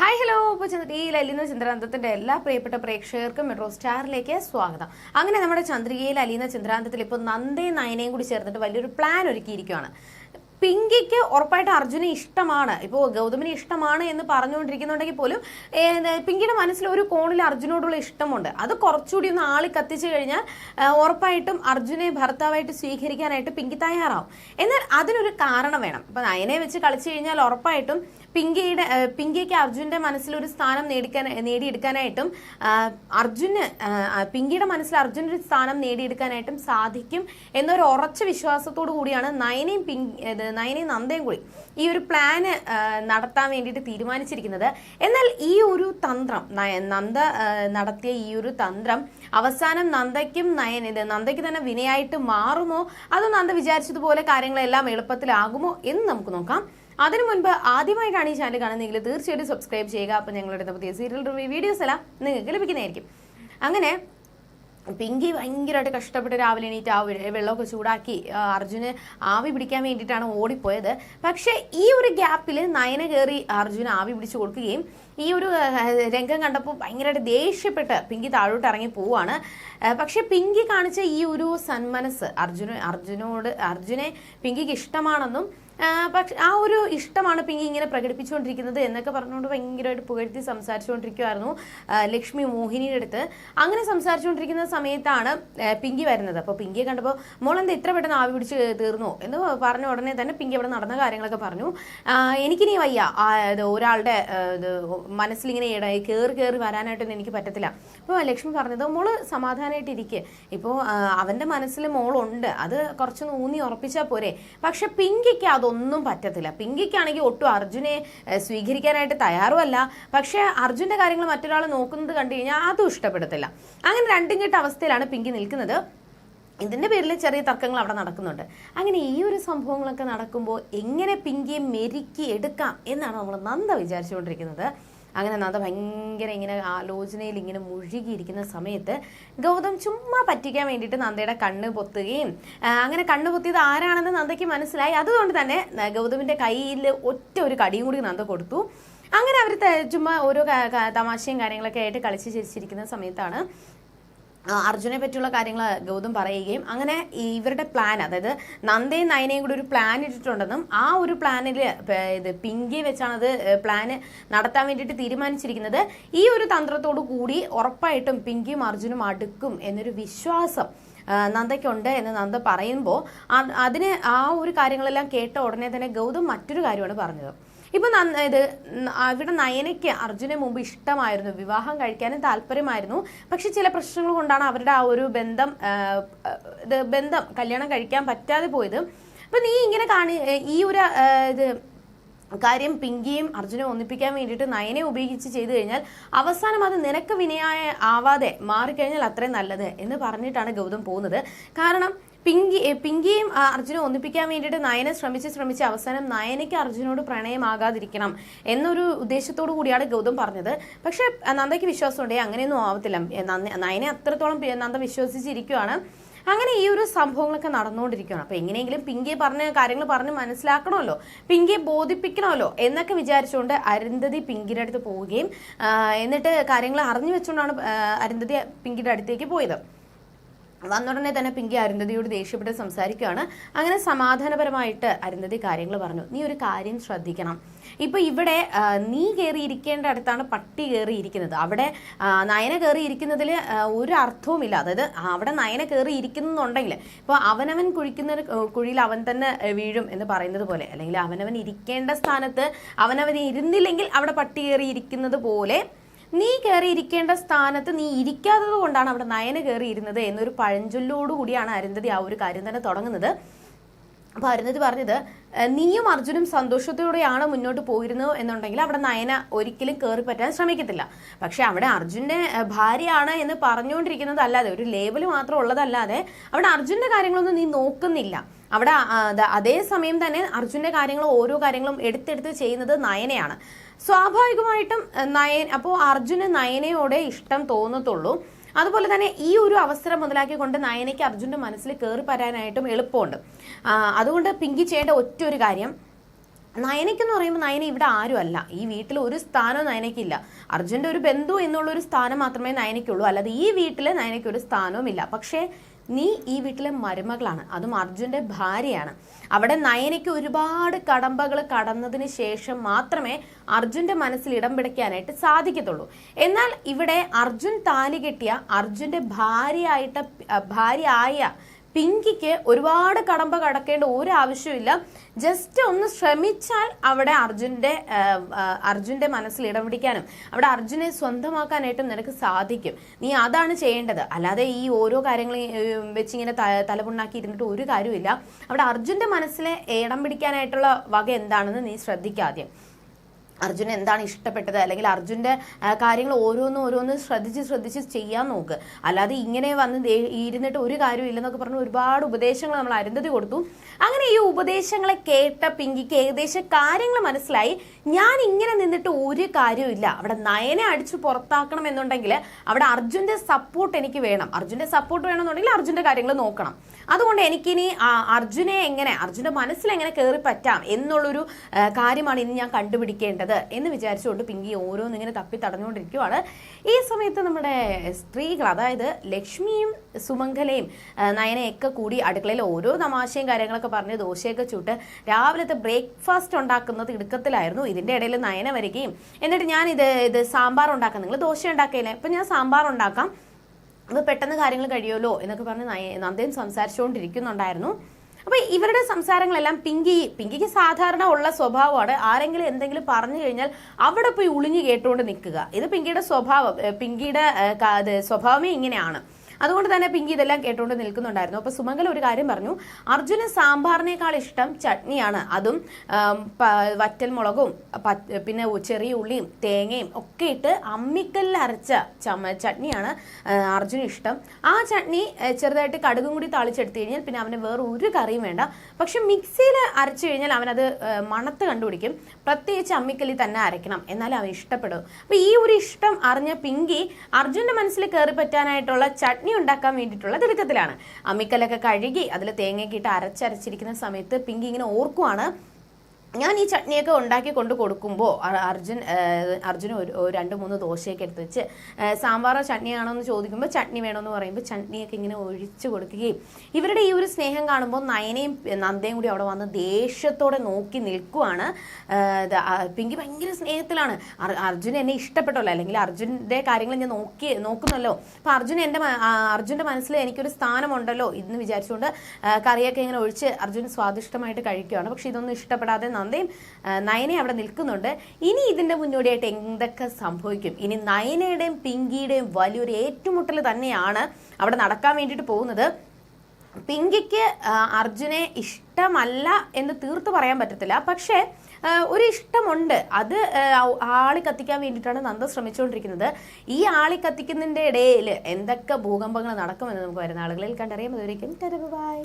Hi hello ഇപ്പോൾ ഈ അലീന ചന്ദ്രാന്തത്തിന്റെ എല്ലാ പ്രിയപ്പെട്ട പ്രേക്ഷകർക്കും മെട്രോ സ്റ്റാറിലേക്ക് സ്വാഗതം. അങ്ങനെ നമ്മുടെ ചന്ദ്രികയിൽ അലീന ചന്ദ്രാന്തത്തിൽ ഇപ്പോൾ നന്ദേ നയനയും കൂടി ചേർന്നിട്ട് വലിയൊരു പ്ലാൻ ഒരുക്കിയിരിക്കുകയാണ്. പിങ്കിക്ക് ഉറപ്പായിട്ട് അർജുനെ ഇഷ്ടമാണ്. ഇപ്പോൾ ഗൗതമിന് ഇഷ്ടമാണ് എന്ന് പറഞ്ഞുകൊണ്ടിരിക്കുന്നുണ്ടെങ്കിൽ പോലും പിങ്കിയുടെ മനസ്സിൽ ഒരു കോണിൽ അർജുനോടുള്ള ഇഷ്ടമുണ്ട്. അത് കുറച്ചുകൂടി ഒന്ന് ആളി കത്തിച്ചു കഴിഞ്ഞാൽ ഉറപ്പായിട്ടും അർജുനെ ഭർത്താവായിട്ട് സ്വീകരിക്കാനായിട്ട് പിങ്കി തയ്യാറാവും. എന്നാൽ അതിനൊരു കാരണം വേണം. ഇപ്പൊ നയനെ വെച്ച് കളിച്ചു കഴിഞ്ഞാൽ ഉറപ്പായിട്ടും പിങ്കിയുടെ പിങ്കിക്ക് അർജുന്റെ മനസ്സിൽ ഒരു സ്ഥാനം നേടിക്കാൻ നേടിയെടുക്കാനായിട്ടും അർജുന് പിങ്കിയുടെ മനസ്സിൽ അർജുനൊരു സ്ഥാനം നേടിയെടുക്കാനായിട്ടും സാധിക്കും എന്നൊരു ഉറച്ച വിശ്വാസത്തോടു കൂടിയാണ് നയനയും പിങ്കി നയനയും നന്ദയും കൂടി ഈ ഒരു പ്ലാന് നടത്താൻ വേണ്ടിയിട്ട് തീരുമാനിച്ചിരിക്കുന്നത്. എന്നാൽ ഈ ഒരു തന്ത്രം നന്ദ നടത്തിയ ഈ ഒരു തന്ത്രം അവസാനം നന്ദയ്ക്കും നയൻ ഇത് നന്ദയ്ക്ക് തന്നെ വിനയായിട്ട് മാറുമോ? അതോ നന്ദ വിചാരിച്ചതുപോലെ കാര്യങ്ങളെല്ലാം എളുപ്പത്തിലാകുമോ എന്ന് നമുക്ക് നോക്കാം. അതിനു മുൻപ് ആദ്യമായിട്ടാണ് ഈ ചാനൽ കാണുന്നതെങ്കിൽ തീർച്ചയായിട്ടും സബ്സ്ക്രൈബ് ചെയ്യുക. അപ്പം ഞങ്ങളുടെ പുതിയ സീരിയൽ റിവ്യൂ വീഡിയോസ് എല്ലാം നിങ്ങൾക്ക് ലഭിക്കുന്നതായിരിക്കും. അങ്ങനെ പിങ്കി ഭയങ്കരമായിട്ട് കഷ്ടപ്പെട്ട് രാവിലെ എണീറ്റ് ആ വെള്ളമൊക്കെ ചൂടാക്കി അർജുന് ആവി പിടിക്കാൻ വേണ്ടിയിട്ടാണ് ഓടിപ്പോയത്. പക്ഷേ ഈ ഒരു ഗ്യാപ്പിൽ നയന കയറി അർജുന് ആവി പിടിച്ചു കൊടുക്കുകയും ഈ ഒരു രംഗം കണ്ടപ്പോൾ ഭയങ്കരമായിട്ട് ദേഷ്യപ്പെട്ട് പിങ്കി താഴോട്ട് ഇറങ്ങി പോവാണ്. പക്ഷെ പിങ്കി കാണിച്ച ഈ ഒരു സന്മനസ് അർജുന അർജുനോട് അർജുനെ പിങ്കിക്ക് ഇഷ്ടമാണെന്നും പക്ഷെ ആ ഒരു ഇഷ്ടമാണ് പിങ്കി ഇങ്ങനെ പ്രകടിപ്പിച്ചുകൊണ്ടിരിക്കുന്നത് എന്നൊക്കെ പറഞ്ഞുകൊണ്ട് ഭയങ്കരമായിട്ട് പുകഴ്ത്തി സംസാരിച്ചുകൊണ്ടിരിക്കുമായിരുന്നു ലക്ഷ്മി മോഹിനിയുടെ അടുത്ത്. അങ്ങനെ സംസാരിച്ചുകൊണ്ടിരിക്കുന്ന സമയത്താണ് പിങ്കി വരുന്നത്. അപ്പോൾ പിങ്കിയെ കണ്ടപ്പോൾ മോളെന്താ ഇത്ര പെട്ടെന്ന് ആവി പിടിച്ച് തീർന്നു എന്ന് പറഞ്ഞ ഉടനെ തന്നെ പിങ്കി അവിടെ നടന്ന കാര്യങ്ങളൊക്കെ പറഞ്ഞു. എനിക്കിനി വയ്യ. ഒരാളുടെ മനസ്സിലിങ്ങനെ ഇടയായി കയറി കയറി വരാനായിട്ടൊന്നും എനിക്ക് പറ്റത്തില്ല. അപ്പോൾ ലക്ഷ്മി പറഞ്ഞത് മോൾ സമാധാനമായിട്ട് ഇരിക്കുക ഇപ്പോൾ അവന്റെ മനസ്സിൽ മോളുണ്ട്. അത് കുറച്ചൊന്ന് ഊന്നി ഉറപ്പിച്ചാൽ പോരെ. പക്ഷെ പിങ്കിക്ക് അതൊന്നും പറ്റത്തില്ല. പിങ്കിക്കാണെങ്കിൽ ഒട്ടും അർജുനെ സ്വീകരിക്കാനായിട്ട് തയ്യാറുമല്ല. പക്ഷേ അർജുന്റെ കാര്യങ്ങൾ മറ്റൊരാൾ നോക്കുന്നത് കണ്ടു കഴിഞ്ഞാൽ അതും ഇഷ്ടപ്പെടത്തില്ല. അങ്ങനെ രണ്ടും കെട്ട അവസ്ഥയിലാണ് പിങ്കി നിൽക്കുന്നത്. ഇതിന്റെ പേരിൽ ചെറിയ തർക്കങ്ങൾ അവിടെ നടക്കുന്നുണ്ട്. അങ്ങനെ ഈ ഒരു സംഭവങ്ങളൊക്കെ നടക്കുമ്പോൾ എങ്ങനെ പിങ്കിയെ മെരുക്കി എടുക്കാം എന്നാണ് നമ്മൾ നന്ദ വിചാരിച്ചുകൊണ്ടിരിക്കുന്നത്. അങ്ങനെ നന്ദ ഭയങ്കര ഇങ്ങനെ ആലോചനയിൽ ഇങ്ങനെ മുഴുകിയിരിക്കുന്ന സമയത്ത് ഗൗതം ചുമ്മാ പറ്റിക്കാൻ വേണ്ടിയിട്ട് നന്ദയുടെ കണ്ണ് പൊത്തുകയും അങ്ങനെ കണ്ണ് പൊത്തിയത് ആരാണെന്ന് നന്ദയ്ക്ക് മനസ്സിലായി. അതുകൊണ്ട് തന്നെ ഗൗതമിന്റെ കയ്യിൽ ഒറ്റ ഒരു കടിയും കൂടി നന്ദ കൊടുത്തു. അങ്ങനെ അവർ ചുമ്മാ ഓരോ തമാശയും കാര്യങ്ങളൊക്കെ ആയിട്ട് കളിച്ച് ചിരിച്ചിരിക്കുന്ന സമയത്താണ് അർജുനെ പറ്റിയുള്ള കാര്യങ്ങൾ ഗൗതം പറയുകയും അങ്ങനെ ഇവരുടെ പ്ലാൻ അതായത് നന്ദയും നയനയും കൂടി ഒരു പ്ലാൻ ഇട്ടിട്ടുണ്ടെന്നും ആ ഒരു പ്ലാനിൽ ഇത് പിങ്കി വെച്ചാണ് അത് പ്ലാന് നടത്താൻ വേണ്ടിയിട്ട് തീരുമാനിച്ചിരിക്കുന്നത്. ഈ ഒരു തന്ത്രത്തോടു കൂടി ഉറപ്പായിട്ടും പിങ്കിയും അർജുനും അടുക്കും എന്നൊരു വിശ്വാസം നന്ദയ്ക്കുണ്ട് എന്ന് നന്ദ പറയുമ്പോൾ അതിന് ആ ഒരു കാര്യങ്ങളെല്ലാം കേട്ട ഉടനെ തന്നെ ഗൗതം മറ്റൊരു കാര്യമാണ് പറഞ്ഞത്. ഇപ്പൊ ഇത് ഇവിടെ നയനയ്ക്ക് അർജുനെ മുമ്പ് ഇഷ്ടമായിരുന്നു. വിവാഹം കഴിക്കാനും താല്പര്യമായിരുന്നു. പക്ഷെ ചില പ്രശ്നങ്ങൾ കൊണ്ടാണ് അവരുടെ ആ ഒരു ബന്ധം ഇത് ബന്ധം കല്യാണം കഴിക്കാൻ പറ്റാതെ പോയത്. അപ്പൊ നീ ഇങ്ങനെ കാണി ഈ ഒരു ഇത് കാര്യം പിങ്കിയും അർജുനെ ഒന്നിപ്പിക്കാൻ വേണ്ടിയിട്ട് നയനെ ഉപയോഗിച്ച് ചെയ്തു കഴിഞ്ഞാൽ അവസാനം അത് നിനക്ക് വിനയായ ആവാതെ മാറിക്കഴിഞ്ഞാൽ അത്രയും നല്ലത് എന്ന് പറഞ്ഞിട്ടാണ് ഗൗതം പോകുന്നത്. കാരണം പിങ്കി പിങ്കിയും അർജുനെ ഒന്നിപ്പിക്കാൻ വേണ്ടിയിട്ട് നയനെ ശ്രമിച്ച് ശ്രമിച്ച് അവസാനം നയനയ്ക്ക് അർജുനോട് പ്രണയമാകാതിരിക്കണം എന്നൊരു ഉദ്ദേശത്തോടു കൂടിയാണ് ഗൗതം പറഞ്ഞത്. പക്ഷെ നന്ദയ്ക്ക് വിശ്വാസമുണ്ട്. "ഏയ്, അങ്ങനെയൊന്നും ആവത്തില്ല. നയനെ അത്രത്തോളം നന്ദ വിശ്വസിച്ചിരിക്കുകയാണ് അങ്ങനെ ഈ ഒരു സംഭവങ്ങളൊക്കെ നടന്നുകൊണ്ടിരിക്കുകയാണ്. അപ്പൊ എങ്ങനെയെങ്കിലും പിങ്കിയെ പറഞ്ഞ കാര്യങ്ങൾ പറഞ്ഞ് മനസ്സിലാക്കണമല്ലോ. പിങ്കിയെ ബോധിപ്പിക്കണമല്ലോ എന്നൊക്കെ വിചാരിച്ചുകൊണ്ട് അരുന്ധതി പിങ്കിയുടെ അടുത്ത് പോവുകയും എന്നിട്ട് കാര്യങ്ങൾ അറിഞ്ഞു വെച്ചുകൊണ്ടാണ് അരുന്ധതി പിങ്കിയുടെ അടുത്തേക്ക് പോയത്. വന്നുടനെ തന്നെ പിങ്കി അരുന്ധതിയോട് ദേഷ്യപ്പെട്ട് സംസാരിക്കുകയാണ്. അങ്ങനെ സമാധാനപരമായിട്ട് അരുന്ധതി കാര്യങ്ങൾ പറഞ്ഞു. നീ ഒരു കാര്യം ശ്രദ്ധിക്കണം. ഇപ്പൊ ഇവിടെ നീ കയറിയിരിക്കേണ്ട അടുത്താണ് പട്ടി കയറിയിരിക്കുന്നത് അവിടെ നയന കയറിയിരിക്കുന്നതിൽ ഒരു അർത്ഥവുമില്ല. അതായത് അവിടെ നയന കയറിയിരിക്കുന്നുണ്ടെങ്കിൽ ഇപ്പോൾ അവനവൻ കുഴിക്കുന്ന കുഴിയിൽ അവൻ തന്നെ വീഴും എന്ന് പറയുന്നത് പോലെ അല്ലെങ്കിൽ അവനവൻ ഇരിക്കേണ്ട സ്ഥാനത്ത് അവനവൻ ഇരുന്നില്ലെങ്കിൽ അവിടെ പട്ടി കയറിയിരിക്കുന്നത് പോലെ നീ കയറിയിരിക്കേണ്ട സ്ഥാനത്ത് നീ ഇരിക്കാത്തത് കൊണ്ടാണ് അവിടെ നയന കയറിയിരുന്നത് എന്നൊരു പഴഞ്ചൊല്ലോടു കൂടിയാണ് അരുന്ധതി ആ ഒരു കാര്യം തന്നെ തുടങ്ങുന്നത്. അപ്പൊ അരുന്ധതി പറഞ്ഞത് നീയും അർജുനും സന്തോഷത്തോടെയാണ് മുന്നോട്ട് പോയിരുന്നത് എന്നുണ്ടെങ്കിൽ അവിടെ നയന ഒരിക്കലും കയറി പറ്റാൻ ശ്രമിക്കത്തില്ല. പക്ഷെ അവിടെ അർജുന്റെ ഭാര്യയാണ് എന്ന് പറഞ്ഞുകൊണ്ടിരിക്കുന്നത് അല്ലാതെ ഒരു ലേബൽ മാത്രം ഉള്ളതല്ലാതെ അവിടെ അർജുന്റെ കാര്യങ്ങളൊന്നും നീ നോക്കുന്നില്ല. അവിടെ അതേ സമയം തന്നെ അർജുന്റെ കാര്യങ്ങളും ഓരോ കാര്യങ്ങളും എടുത്തെടുത്ത് ചെയ്യുന്നത് നയനയാണ്. സ്വാഭാവികമായിട്ടും നയൻ അപ്പോൾ അർജുന് നയനയോടെ ഇഷ്ടം തോന്നത്തുള്ളൂ. അതുപോലെ തന്നെ ഈ ഒരു അവസരം മുതലാക്കിക്കൊണ്ട് നയനയ്ക്ക് അർജുന്റെ മനസ്സിൽ കയറി പരാനായിട്ടും എളുപ്പമുണ്ട്. അതുകൊണ്ട് പിങ്കി ചെയ്യേണ്ട ഒറ്റ ഒരു കാര്യം. നയനയ്ക്കെന്ന് പറയുമ്പോൾ നയന ഇവിടെ ആരുമല്ല ഈ വീട്ടിൽ ഒരു സ്ഥാനവും നയനയ്ക്കില്ല. അർജുന്റെ ഒരു ബന്ധു എന്നുള്ള ഒരു സ്ഥാനം മാത്രമേ നയനയ്ക്കുള്ളൂ. അല്ലാതെ ഈ വീട്ടിൽ നയനയ്ക്ക് ഒരു സ്ഥാനവും ഇല്ല പക്ഷേ നീ ഈ വീട്ടിലെ മരുമകളാണ്. അതും അർജുന്റെ ഭാര്യയാണ്. അവിടെ നയനയ്ക്ക് ഒരുപാട് കടമ്പകൾ കടന്നതിന് ശേഷം മാത്രമേ അർജുന്റെ മനസ്സിൽ ഇടം പിടിക്കാനായിട്ട് സാധിക്കത്തുള്ളൂ. എന്നാൽ ഇവിടെ അർജുൻ താലി കെട്ടിയ അർജുന്റെ ഭാര്യയായിട്ട് ഭാര്യ ആയ പിങ്കിക്ക് ഒരുപാട് കടമ്പ കടക്കേണ്ട ഒരു ആവശ്യമില്ല ജസ്റ്റ് ഒന്ന് ശ്രമിച്ചാൽ അവിടെ അർജുന്റെ അർജുന്റെ മനസ്സിൽ ഇടം പിടിക്കാനും അവിടെ അർജുനെ സ്വന്തമാക്കാനായിട്ടും നിനക്ക് സാധിക്കും. നീ അതാണ് ചെയ്യേണ്ടത്. അല്ലാതെ ഈ ഓരോ കാര്യങ്ങളും വെച്ചിങ്ങനെ തലപുണ്ണാക്കി ഇരുന്നിട്ട് ഒരു കാര്യമില്ല അവിടെ അർജുന്റെ മനസ്സിലെ ഇടം പിടിക്കാനായിട്ടുള്ള വക എന്താണെന്ന് നീ ശ്രദ്ധിക്കാദ്യം അർജുൻ എന്താണ് ഇഷ്ടപ്പെട്ടത്? അല്ലെങ്കിൽ അർജുന്റെ കാര്യങ്ങൾ ഓരോന്നും ഓരോന്ന് ശ്രദ്ധിച്ച് ശ്രദ്ധിച്ച് ചെയ്യാൻ നോക്ക്. അല്ലാതെ ഇങ്ങനെ വന്ന് ഇരുന്നിട്ട് ഒരു കാര്യമില്ലെന്നൊക്കെ പറഞ്ഞ് ഒരുപാട് ഉപദേശങ്ങൾ നമ്മൾ അരുന്ധതി കൊടുത്തു. അങ്ങനെ ഈ ഉപദേശങ്ങളെ കേട്ട പിങ്കിക്ക് ഏകദേശം കാര്യങ്ങൾ മനസ്സിലായി. ഞാൻ ഇങ്ങനെ നിന്നിട്ട് ഒരു കാര്യമില്ല അവിടെ നയനെ അടിച്ചു പുറത്താക്കണം എന്നുണ്ടെങ്കിൽ അവിടെ അർജുന്റെ സപ്പോർട്ട് എനിക്ക് വേണം. അർജുന്റെ സപ്പോർട്ട് വേണമെന്നുണ്ടെങ്കിൽ അർജുന്റെ കാര്യങ്ങൾ നോക്കണം. അതുകൊണ്ട് എനിക്കിനി അർജുനെ എങ്ങനെ അർജുന്റെ മനസ്സിൽ എങ്ങനെ കയറി പറ്റാം എന്നുള്ളൊരു കാര്യമാണ് ഇനി ഞാൻ കണ്ടുപിടിക്കേണ്ടത് എന്ന് വിചാരിച്ചുകൊണ്ട് പിങ്കി ഓരോന്നിങ്ങനെ തപ്പി തടഞ്ഞുകൊണ്ടിരിക്കുവാണ്. ഈ സമയത്ത് നമ്മുടെ സ്ത്രീകൾ അതായത് ലക്ഷ്മിയും സുമംഗലയും നയനയൊക്കെ കൂടി അടുക്കളയിൽ ഓരോ തമാശയും കാര്യങ്ങളൊക്കെ പറഞ്ഞ് ദോശയൊക്കെ ചുട്ട് രാവിലത്തെ ബ്രേക്ക്ഫാസ്റ്റ് ഉണ്ടാക്കുന്നത് ഇടുക്കത്തിലായിരുന്നു. ഇതിന്റെ ഇടയിൽ നയന വരികയും എന്നിട്ട് ഞാൻ ഇത് ഇത് സാമ്പാർ ഉണ്ടാക്കാം. നിങ്ങൾ ദോശ ഉണ്ടാക്കിയില്ലേ അപ്പം ഞാൻ സാമ്പാർ ഉണ്ടാക്കാം. അപ്പോൾ പെട്ടെന്ന് കാര്യങ്ങൾ കഴിയുമല്ലോ എന്നൊക്കെ പറഞ്ഞ് നന്ദൻ സംസാരിച്ചുകൊണ്ടിരിക്കുന്നുണ്ടായിരുന്നു. അപ്പോൾ ഇവരുടെ സംസാരങ്ങളെല്ലാം പിങ്കി പിങ്കിക്ക് സാധാരണ ഉള്ള സ്വഭാവമാണ്. ആരെങ്കിലും എന്തെങ്കിലും പറഞ്ഞു കഴിഞ്ഞാൽ അവിടെ പോയി ഉളിഞ്ഞു കേട്ടുകൊണ്ട് നിൽക്കുക. ഇത് പിങ്കിയുടെ സ്വഭാവം പിങ്കിയുടെ സ്വഭാവമേ ഇങ്ങനെയാണ്. അതുകൊണ്ട് തന്നെ പിങ്കി ഇതെല്ലാം കേട്ടുകൊണ്ട് നിൽക്കുന്നുണ്ടായിരുന്നു. അപ്പോൾ സുമംഗല ഒരു കാര്യം പറഞ്ഞു. അർജുന് സാമ്പാറിനേക്കാൾ ഇഷ്ടം ചട്നിയാണ്. അതും വറ്റൽ മുളകും പിന്നെ ചെറിയ ഉള്ളിയും തേങ്ങയും ഒക്കെ ഇട്ട് അമ്മിക്കല്ലിൽ അരച്ച ചട്നിയാണ് അർജുന ഇഷ്ടം. ആ ചട്നി ചെറുതായിട്ട് കടുകും കൂടി താളിച്ചെടുത്ത് കഴിഞ്ഞാൽ പിന്നെ അവന് വേറെ ഒരു കറിയും വേണ്ട. പക്ഷെ മിക്സിയിൽ അരച്ചു കഴിഞ്ഞാൽ അവനത് മണത്ത് കണ്ടുപിടിക്കും. പ്രത്യേകിച്ച് അമ്മിക്കല്ലിൽ തന്നെ അരയ്ക്കണം. എന്നാലും അവൻ ഇഷ്ടപ്പെടും. അപ്പൊ ഈ ഒരു ഇഷ്ടം അറിഞ്ഞ പിങ്കി അർജുന്റെ മനസ്സിൽ കയറി പറ്റാനായിട്ടുള്ള ചട്നി ഉണ്ടാക്കാൻ വേണ്ടിയിട്ടുള്ള തിടുക്കത്തിലാണ്. അമ്മിക്കല്ലൊക്കെ കഴുകി അതിൽ തേങ്ങയൊക്കെ ഇട്ട് അരച്ചരച്ചിരിക്കുന്ന സമയത്ത് പിങ്കി ഇങ്ങനെ ഓർക്കുവാണ്. ഞാൻ ഈ ചട്നിയൊക്കെ ഉണ്ടാക്കി കൊണ്ട് കൊടുക്കുമ്പോൾ അർജുൻ അർജുന ഒരു രണ്ട് മൂന്ന് ദോശയൊക്കെ എടുത്ത് വെച്ച് സാമ്പാറോ ചട്നിയാണോ എന്ന് ചോദിക്കുമ്പോൾ ചട്നി വേണമെന്ന് പറയുമ്പോൾ ചട്നിയൊക്കെ ഇങ്ങനെ ഒഴിച്ചു കൊടുക്കുകയും ഇവരുടെ ഈ ഒരു സ്നേഹം കാണുമ്പോൾ നയനയും നന്ദയും കൂടി അവിടെ വന്ന് ദേഷ്യത്തോടെ നോക്കി നിൽക്കുവാണ്. പിങ്കി ഭയങ്കര സ്നേഹത്തിലാണ്. അർ- അർജുൻ എന്നെ ഇഷ്ടപ്പെട്ടല്ലോ അല്ലെങ്കിൽ അർജുന്റെ കാര്യങ്ങൾ ഞാൻ നോക്കി നോക്കുന്നല്ലോ. അപ്പോൾ അർജുൻ എന്റെ അർജുന്റെ മനസ്സിൽ എനിക്കൊരു സ്ഥാനമുണ്ടല്ലോ ഇന്ന് വിചാരിച്ചുകൊണ്ട് കറിയൊക്കെ ഇങ്ങനെ ഒഴിച്ച് അർജുൻ സ്വാദിഷ്ടമായിട്ട് കഴിക്കുകയാണ് പക്ഷേ ഇതൊന്നും ഇഷ്ടപ്പെടാതെ നന്ദയും നയനയും അവിടെ നിൽക്കുന്നുണ്ട്. ഇനി ഇതിന്റെ മുന്നോടിയായിട്ട് എന്തൊക്കെ സംഭവിക്കും? ഇനി നയനയുടെയും പിങ്കിയുടെയും വലിയൊരു ഏറ്റുമുട്ടൽ തന്നെയാണ് അവിടെ നടക്കാൻ വേണ്ടിയിട്ട് പോകുന്നത്. പിങ്കിക്ക് അർജുനെ ഇഷ്ടമല്ല എന്ന് തീർത്തു പറയാൻ പറ്റത്തില്ല. പക്ഷേ ഒരു ഇഷ്ടമുണ്ട്. അത് ആളി കത്തിക്കാൻ വേണ്ടിയിട്ടാണ് നന്ദ ശ്രമിച്ചുകൊണ്ടിരിക്കുന്നത്. ഈ ആളി കത്തിക്കുന്നതിന്റെ ഇടയിൽ എന്തൊക്കെ ഭൂകമ്പങ്ങൾ നടക്കുമെന്ന് നമുക്ക് വരുന്ന ആളുകളിൽ കണ്ടറിയാം. അതുവരേക്കും ബൈ